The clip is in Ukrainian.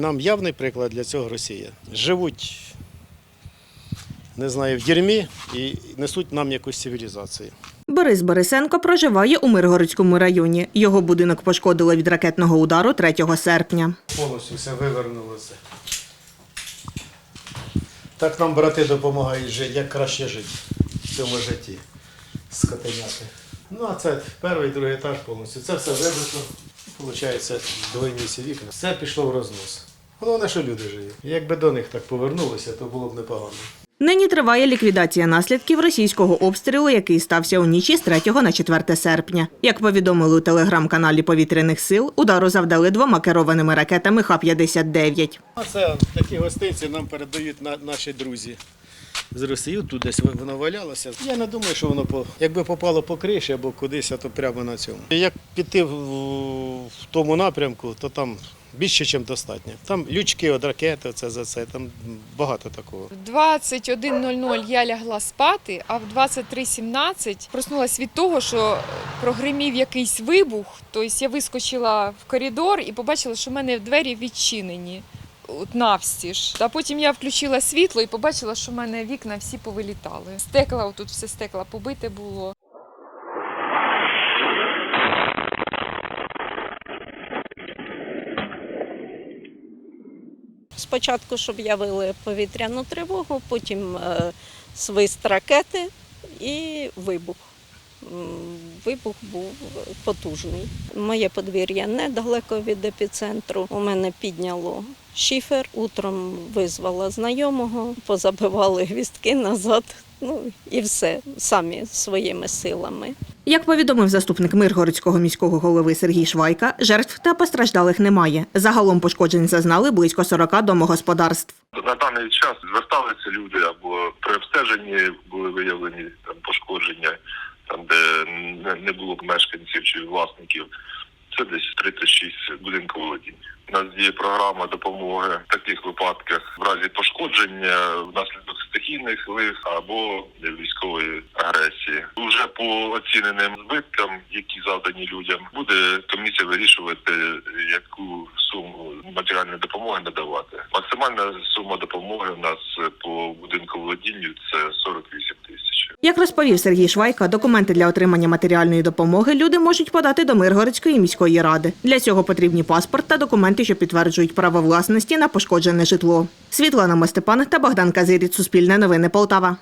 Нам явний приклад для цього Росія. Живуть, не знаю, в дерьмі і несуть нам якусь цивілізацію. Борис Борисенко проживає у Миргородському районі. Його будинок пошкодили від ракетного удару 3 серпня. Повністю все вивернулося. Так нам брати допомагають жити, як краще жити в цьому житті. Скотиняти. Ну, а це перший, другий етаж повністю. Це все вибито. Получається, двойні вікна. Все пішло в рознос. Головне, що люди живі. Якби до них так повернулося, то було б непогано. Нині триває ліквідація наслідків російського обстрілу, який стався у нічі з 3 на 4 серпня. Як повідомили у телеграм-каналі повітряних сил, удару завдали двома керованими ракетами Х-59. А це такі гостинці нам передають на, наші друзі з Росії. Тут десь воно валялося. Я не думаю, що воно по якби попало по криші або кудись, а то прямо на цьому. Як піти в, тому напрямку, то там більше, ніж достатньо. Там лючки від ракети, це за це, там багато такого. В 21.00 я лягла спати, а в 23.17 проснулася від того, що прогримів якийсь вибух. Тобто я вискочила в коридор і побачила, що в мене двері відчинені. От навстіж. А потім я включила світло і побачила, що в мене вікна всі повилітали. Стекла, отут все стекла побите було. Спочатку, щоб явили повітряну тривогу, потім е, свист ракети і вибух. Вибух був потужний. Моє подвір'я недалеко від епіцентру. У мене підняло шифер. Утром визвала знайомого, позабивали гвіздки назад. Ну і все самі своїми силами. Як повідомив заступник Миргородського міського голови Сергій Швайка, жертв та постраждалих немає. Загалом пошкоджень зазнали близько 40 домогосподарств. На даний час зверталися люди або при обстеженні були виявлені там пошкодження, там де не, було мешканців чи власників. Це десь 36 будинків володінь. Нас є програма допомоги в таких випадках в разі пошкодження внаслідок стихійних лих або військової агресії. Уже по оціненим збиткам, які завдані людям, буде комісія вирішувати, яку суму матеріальної допомоги надавати. Максимальна сума допомоги у нас по будинку володінню це 48 тисяч. Як розповів Сергій Швайка, документи для отримання матеріальної допомоги люди можуть подати до Миргородської міської ради. Для цього потрібні паспорт та документи, що підтверджують право власності на пошкоджене житло. Світлана Мостепан та Богдан Казирі, Суспільне новини Полтава.